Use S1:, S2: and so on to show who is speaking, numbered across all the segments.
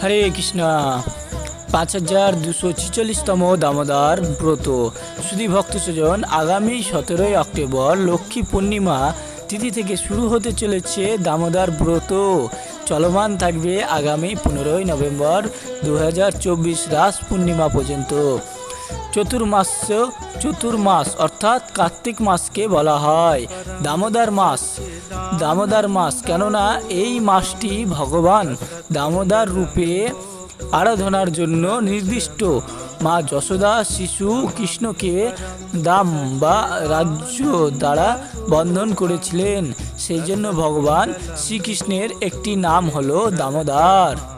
S1: হরে কৃষ্ণ, পাঁচ হাজার দুশো ছিচল্লিশতম দামোদর ব্রত। শুধু ভক্ত সুজন আগামী সতেরোই অক্টোবর লক্ষ্মী পূর্ণিমা তিথি থেকে শুরু হতে চলেছে দামোদর ব্রত। চলমান থাকবে আগামী পনেরোই নভেম্বর দু হাজার চব্বিশ রাস পূর্ণিমা পর্যন্ত। চতুর্মাস চতুর্মাস অর্থাৎ কার্তিক মাসকে বলা হয়। দামোদর মাস দামোদর মাস, কেননা এই মাসটি ভগবান দামোদার রূপে আরাধনার জন্য নির্দিষ্ট। মা যশোদা শিশু কৃষ্ণকে দাম বা রাজ্য দ্বারা বন্ধন করেছিলেন। সেই জন্য ভগবান শ্রীকৃষ্ণের একটি নাম হলো দামোদর।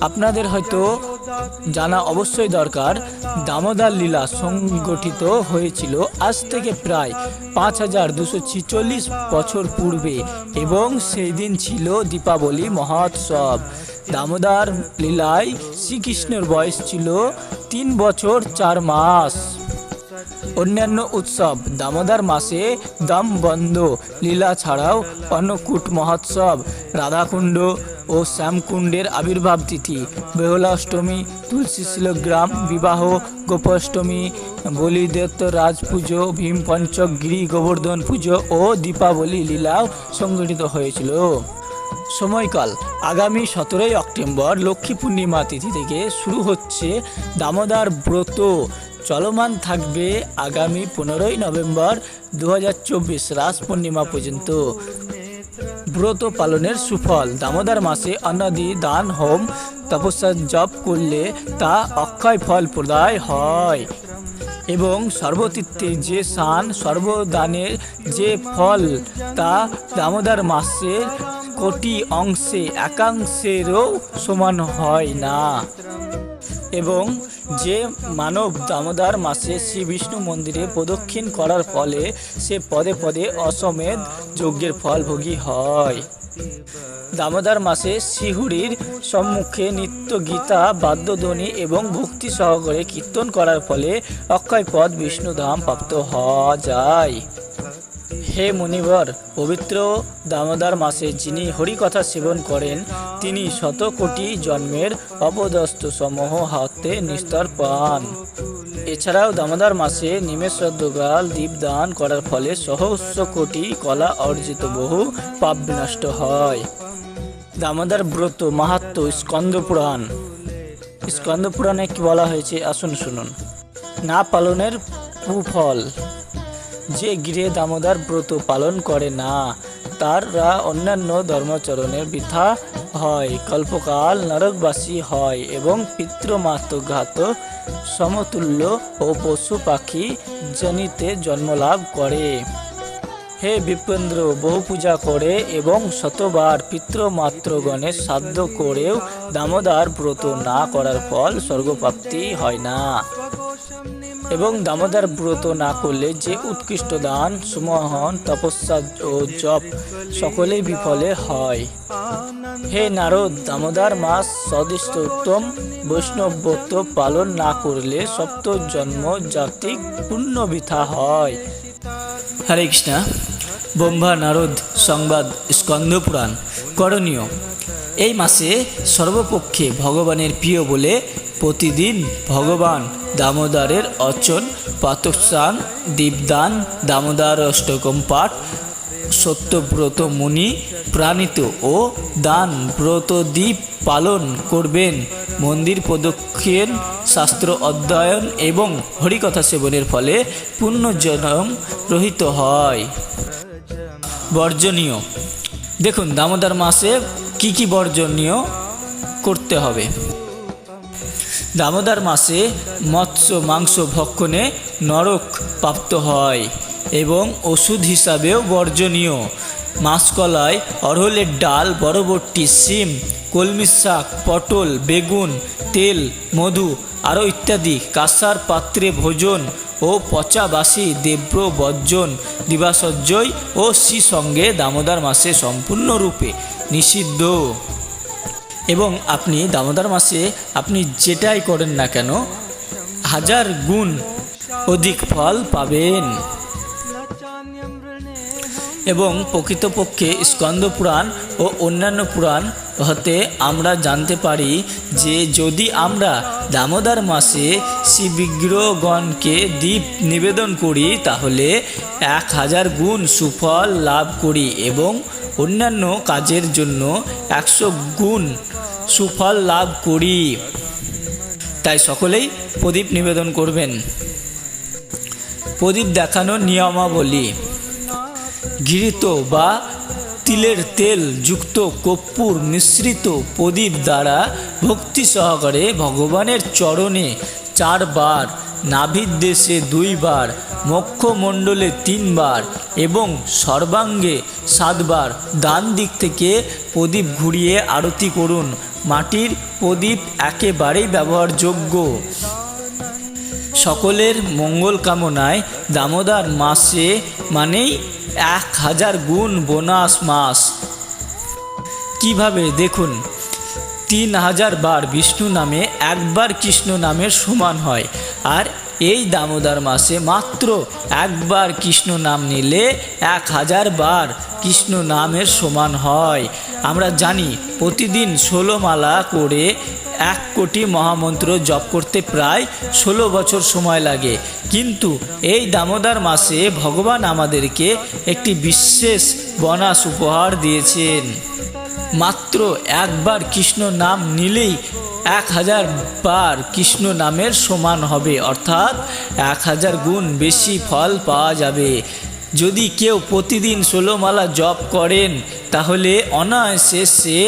S1: আপনাদের হয়তো জানা অবশ্যই দরকার, দামোদর লীলা সংগঠিত হয়েছিল আজ থেকে প্রায় পাঁচ হাজার দুশো বছর পূর্বে এবং সেই দিন ছিল দীপাবলি মহোৎসব। দামোদর লীলায় শ্রীকৃষ্ণের বয়স ছিল তিন বছর চার মাস। অন্যান্য উৎসব দামোদর মাসে দম বন্ধ। লীলা ছাড়াও অন্নকূট মহোৎসব, রাধাকুণ্ড ও শ্যামকুণ্ডের আবির্ভাব তিথি বেহুলা অষ্টমী তুলসী শিলগ্রাম বিবাহ, গোপাষ্টমী, বলিদত্ত রাজ পুজো ভীম পঞ্চক গিরি গোবর্ধন পুজো ও দীপাবলি লীলাও সংগঠিত হয়েছিল। সময়কাল, আগামী সতেরোই অক্টোবর লক্ষ্মী পূর্ণিমা তিথি থেকে শুরু হচ্ছে দামোদর ব্রত। চলমান থাকবে আগামী পনেরোই নভেম্বর দু হাজার চব্বিশ রাস পূর্ণিমা পর্যন্ত। ব্রত পালনের সুফল, দামোদর মাসে অন্নাদি, দান, হোম, তপস্যা জপ করলে তা অক্ষয় ফল প্রদায় হয়। এবং সর্বতীর্থে যে স্নান সর্বদানের যে ফল, তা দামোদর মাসের কোটি অংশে একাংশেরও সমান হয় না। এবং যে মানব দামোদর মাসে শ্রী বিষ্ণু মন্দিরে প্রদক্ষিণ করার ফলে সে পদে পদে অসমেধ যজ্ঞের ফল ভোগী হয়। দামোদর মাসে শিহুরির সম্মুখে নিত্য গীতা, বাদ্যধ্বনি এবং ভক্তি সহকারে কীর্তন করার ফলে অক্ষয় পদ বিষ্ণুধাম প্রাপ্ত হওয়া যায়। হে মুনিবর, পবিত্র দামোদর মাসে যিনি হরিকথা সেবন করেন, তিনি শত কোটি জন্মের অপদস্থ সমূহ হাতে নিস্তার পান। এছাড়াও দামোদর মাসে নিমেষদ্রগাল দীপদান করার ফলে সহস্র কোটি কলা অর্জিত বহু পাপ বিনষ্ট হয়। দামোদর ব্রত মাহাত্ম স্কন্দ পুরাণ। স্কন্দ পুরাণে কি বলা হয়েছে? আসুন শুনুন। না পালনের কুফল। যে গৃহে দামোদর ব্রত পালন করে না তারা অন্যান্য ধর্মচরণের বৃথা হয়। কল্পকাল নরকবাসী হয় এবং পিতৃমাতৃঘাত সমতুল্য ও পশু পাখি জনিতে জন্মলাভ করে। হে বিপেন্দ্র বহু পূজা করে এবং শতবার পিতৃমাতৃগণের সাধ্য করেও দামোদার ব্রত না করার ফল স্বর্গপ্রাপ্তি হয় না। এবং দামোদর ব্রত না করলে যে উৎকৃষ্ট দান, সুমোহন তপস্যা ও জপ সকলেই বিফলে হয়। হে নারদ, দামোদর মাস সদিষ্ট উত্তম বৈষ্ণব্রত পালন না করলে সপ্ত জন্ম জাতিক পুণ্য বৃথা হয়। হরে কৃষ্ণ। ব্রহ্মা নারদ, সংবাদ, স্কন্দ পুরাণ। করণীয়, এই মাসে সর্বপক্ষে ভগবানের প্রিয় বলে প্রতিদিন ভগবান দামোদরের অর্চন পাতস্থান দীপদান, দামোদর অষ্টকম পাঠ, সত্যব্রত মুনি প্রাণিত ও দান ব্রত দ্বীপ পালন করবেন। মন্দির প্রদক্ষিণ, শাস্ত্র অধ্যয়ন এবং হরিকথা সেবনের ফলে পুণ্যজনম রহিত হয়। বর্জনীয়। দেখুন, দামোদর মাসে কি কি বর্জনীয় করতে হবে? দামোদর মাসে মৎস্য, মাংস ভক্ষণে নরক প্রাপ্ত হয় এবং ওষুধ হিসাবেও বর্জনীয়। মাসকলাই অরহলের ডাল, বরবটি সিম কলমি শাক, পটল, বেগুন, তেল, মধু আরও ইত্যাদি, কাঁসার পাত্রে ভোজন ও পচা বাসি দেব্র বর্জন দিবাসজ্জয় ও শ্রী সঙ্গে দামোদর মাসে সম্পূর্ণরূপে নিষিদ্ধ। এবং আপনি দামোদর মাসে আপনি যেটাই করেন না কেন হাজার গুণ অধিক ফল পাবেন। এবং প্রকৃতপক্ষে স্কন্দ পুরাণ ও অন্যান্য পুরাণ হতে আমরা জানতে পারি যে যদি আমরা দামোদর মাসে শিববিগ্রহগণকে দীপ নিবেদন করি, তাহলে এক হাজার গুণ সুফল লাভ করি এবং অন্যান্য কাজের জন্য একশো গুণ সুফল লাভ করি। তাই সকলেই প্রদীপ নিবেদন করবেন। প্রদীপ দেখানোর নিয়মাবলী ঘৃত বা তিলের তেল যুক্ত কর্পূর মিশ্রিত প্রদীপ দ্বারা ভক্তি সহকারে ভগবানের চরণে চারবার, নাভির দেশে দুইবার, মক্ষমণ্ডলে তিনবার এবং সর্বাঙ্গে সাতবার ডান দিক থেকে প্রদীপ ঘুরিয়ে আরতি করুন। মাটির প্রদীপ একেবারেই ব্যবহারযোগ্য। সকলের মঙ্গল কামনায় দামোদর মাসে মানেই এক হাজার গুণ বোনাস মাস। কীভাবে? দেখুন, তিন হাজার বার বিষ্ণু নামে একবার কৃষ্ণ নামের সমান হয়। আর এই দামোদর মাসে মাত্র একবার কৃষ্ণ নাম নিলে এক হাজার বার কৃষ্ণ নামের সমান হয়। আমরা জানি, প্রতিদিন ষোলো মালা করে এক কোটি মহামন্ত্র জপ করতে প্রায় ষোলো বছর সময় লাগে। কিন্তু এই দামোদর মাসে ভগবান আমাদেরকে একটি বিশেষ বনাস উপহার দিয়েছেন। মাত্র একবার কৃষ্ণ নাম নিলেই এক হাজার বার কৃষ্ণ নামের সমান হবে। অর্থাৎ এক হাজার গুণ বেশি ফল পাওয়া যাবে। যদি কেউ প্রতিদিন ষোলোমালা জপ করেন, তাহলে অনায়াসে সে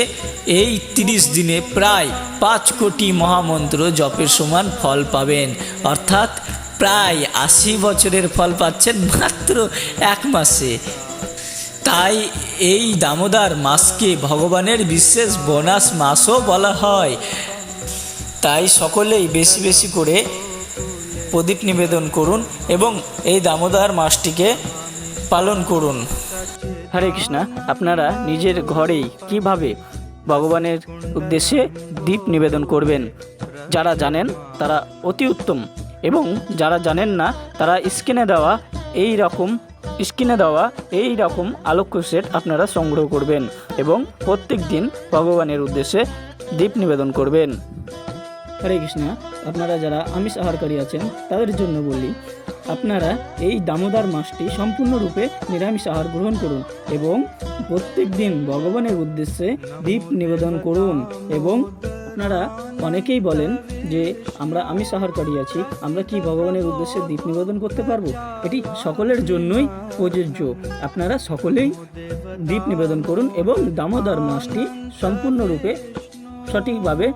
S1: এই তিরিশ দিনে প্রায় পাঁচ কোটি মহামন্ত্র জপের সমান ফল পাবেন। অর্থাৎ প্রায় আশি বছরের ফল পাচ্ছেন মাত্র এক মাসে। তাই এই দামোদর মাসকে ভগবানের বিশেষ বোনাস মাসও বলা হয়। তাই সকলেই বেশি বেশি করে প্রদীপ নিবেদন করুন এবং এই দামোদর মাসটিকে পালন করুন। হরে কৃষ্ণা, আপনারা নিজের ঘরেই কীভাবে ভগবানের উদ্দেশ্যে দীপ নিবেদন করবেন? যারা জানেন তারা অতি উত্তম এবং যারা জানেন না তারা স্ক্রিনে দেওয়া এই রকম, স্ক্রিনে দেওয়া এই রকম আলোক্য সেট আপনারা সংগ্রহ করবেন এবং প্রত্যেক দিন ভগবানের উদ্দেশ্যে দীপ নিবেদন করবেন। হরে কৃষ্ণ, আপনারা যারা আমিষ আহারকারী আছেন তাদের জন্য বলি আপনারা এই দামোদর মাসটি সম্পূর্ণরূপে নিরামিষ আহার গ্রহণ করুন এবং প্রত্যেক দিন ভগবানের উদ্দেশ্যে দীপ নিবেদন করুন এবং আপনারা অনেকেই বলেন যে আমরা আমিষ আহারকারী আছি, আমরা কি ভগবানের উদ্দেশ্যে দীপ নিবেদন করতে পারব? এটি সকলের জন্যই প্রযোজ্য। আপনারা সকলেই দীপ নিবেদন করুন এবং দামোদর মাসটি সম্পূর্ণরূপে সঠিকভাবে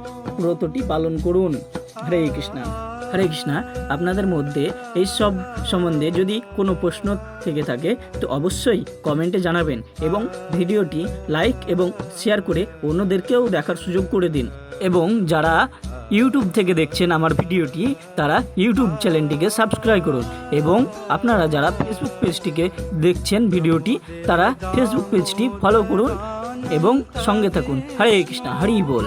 S1: ব্রতটি পালন করুন। হরে কৃষ্ণা। হরে কৃষ্ণা, আপনাদের মধ্যে এই সব সম্বন্ধে যদি কোনো প্রশ্ন থেকে থাকে, তো অবশ্যই কমেন্টে জানাবেন এবং ভিডিওটি লাইক এবং শেয়ার করে অন্যদেরকেও দেখার সুযোগ করে দিন। এবং যারা ইউটিউব থেকে দেখছেন আমার ভিডিওটি, তারা ইউটিউব চ্যানেলটিকে সাবস্ক্রাইব করুন এবং আপনারা যারা ফেসবুক পেজটিকে দেখছেন ভিডিওটি, তারা ফেসবুক পেজটি ফলো করুন এবং সঙ্গে থাকুন। হরে কৃষ্ণা, হরি বল।